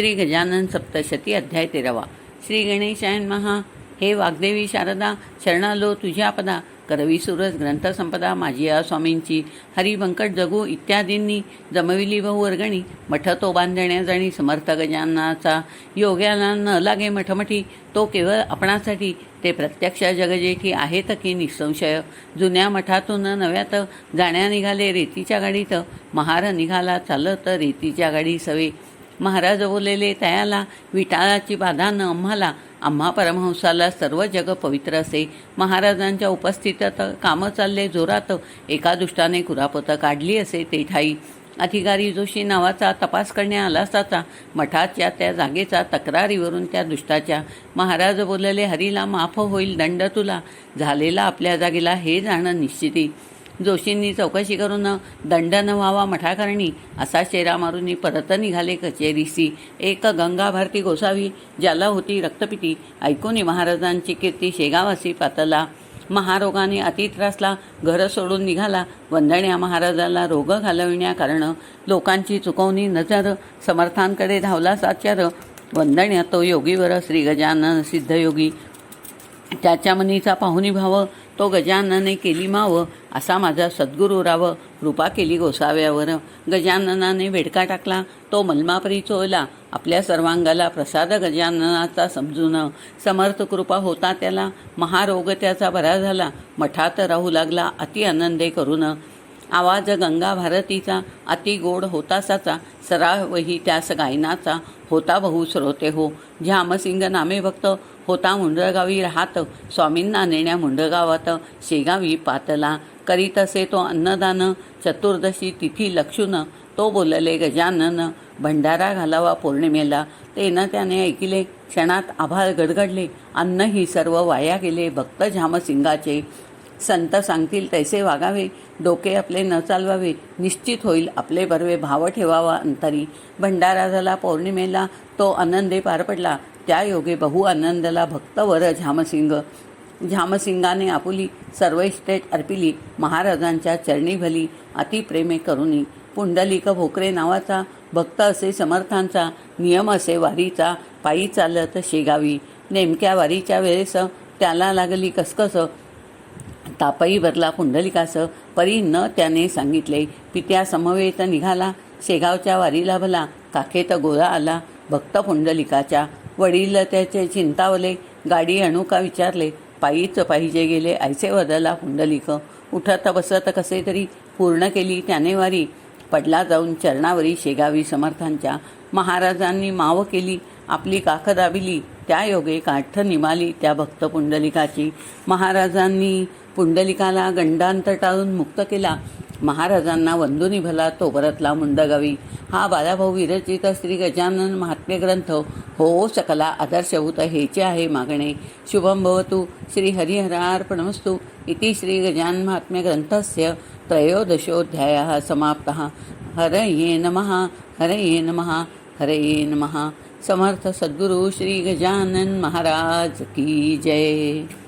श्री गजानन सप्तशती अध्याय तेरावा. श्री गणेशायन महा हे वाग्देवी शारदा शरणालो तुझ्या पदा. करवी सुरस ग्रंथसंपदा माझी या स्वामींची. हरिवंकट जगू इत्यादींनी. जमविली बहुवर्गणी मठ तो बांधण्या समर्थ गजाननाचा. योग्याला न लागे मठमठी. तो केवळ आपणासाठी. ते प्रत्यक्ष जगजेठी आहेत की निसंशय. जुन्या मठातून नव्यात. जाण्या निघाले रेतीच्या गाडीत. महार निघाला चालत रेतीच्या गाडी सवे. महाराज बोललेले तयाला विटाळाची बाधा न आम्हाला. आम्हा परमहंसाला सर्व जग पवित्र असे. महाराजांच्या उपस्थितीत कामं चालले जोरात. एका दुष्टाने कुरापतं काढली असे ते ठाई. अधिकारी जोशी नावाचा तपास करण्या आला असताचा मठाच्या त्या जागेचा तक्रारीवरून त्या दुष्टाच्या. महाराज बोलले हरीला माफ होईल दंड तुला. झालेला आपल्या जागेला हे जाणं निश्चिती. जोशींनी चौकशी करून दंड न व्हावा मठाकरणी असा शेरा मारून परत निघाले कचेरीसी. एक गंगा भारती गोसावी ज्याला होती रक्तपिती ऐकून महाराजांची कीर्ती शेगावासी पातला. महारोगाने अतित्रासला घर सोडून निघाला. वंदण्या महाराजाला रोग घालविण्याकारण लोकांची चुकवणी नजर समर्थांकडे धावला साचार. वंदण्या तो योगीवर श्री गजानन सिद्धयोगी. त्याच्या मनीचा पाहुणी भाव तो गजाननाने केली माव असा माझा सद्गुरू राव कृपा केली गोसाव्यावर. गजाननाने वेडका टाकला तो मलमापरी चोळला. आपल्या सर्वांगाला प्रसाद गजाननाचा समजून. समर्थ कृपा होता त्याला महारोग त्याचा बरा झाला. मठात राहू लागला अति आनंदे करून. आवाज गंगा भारतीचा अति गोड होतासाचा सरावही त्यास गायनाचा. होता बहु श्रोते हो. झ्यामसिंग नामे भक्त होता मुंडगावी राहत. स्वामींना नेण्या मुंडगावात शेगावी पातला. करीत असे तो अन्नदान. चतुर्दशी तिथी लक्षून तो बोलले गजानन भंडारा घालावा पौर्णिमेला. तेनं त्याने ऐकिले. क्षणात आभाळ गडगडले. अन्न ही सर्व वाया गेले. भक्त झामसिंगाचे संत सांगतील तैसे वागावे. डोके आपले न चालवावे. निश्चित होईल आपले बर्वे. भाव ठेवावा अंतरी. भंडारा झाला पौर्णिमेला. तो आनंदे पार पडला. त्या योगे बहु आनंदला भक्तवर झामसिंग. झामसिंगाने आपुली सर्व इस्टेट अर्पिली महाराजांच्या चरणीभली अतिप्रेमे करुणी. पुंडलिक भोकरे नावाचा भक्त असे समर्थांचा नियम असे वारीचा पायी चालत शेगावी. नेमक्या वारीच्या वेळेस त्याला लागली कसकस. तापई भरला पुंडलिकास परी न त्याने सांगितले पित्या समवेत निघाला शेगावच्या वारीला भला काखेत गोळा आला भक्त पुंडलिकाच्या वडील त्याचे चिंतावले. गाडी आणू का विचारले पायीच पाहिजे गेले ऐसे बदलला पुंडलिक. उठत बसत कसे तरी पूर्ण केली त्याने वारी पडला जाऊन चरणावरी शेगावी समर्थांच्या. महाराजांनी माव केली आपली काख दाबिली. त्या योगे काठ निमाली त्या भक्त पुंडलिकाची. महाराजांनी पुंडलिकाला गंडांत टाळून मुक्त केला. महाराजांना वंदुनी भला तो परतला मुंडगावी. हा बालाभाऊ विरचित श्री गजानन महात्म्य ग्रंथ. हो सकला आदर्शभूत हेचे आहे मागणे. शुभम भवतु. श्री हरिहरार्पणमस्तु. इति श्री गजान महात्म्य ग्रंथस्य त्रयोदशोऽध्यायः समाप्तः. हरये नमः हरये नमः हरये नमः. समर्थ सद्गुरु श्री गजानन महाराज की जय.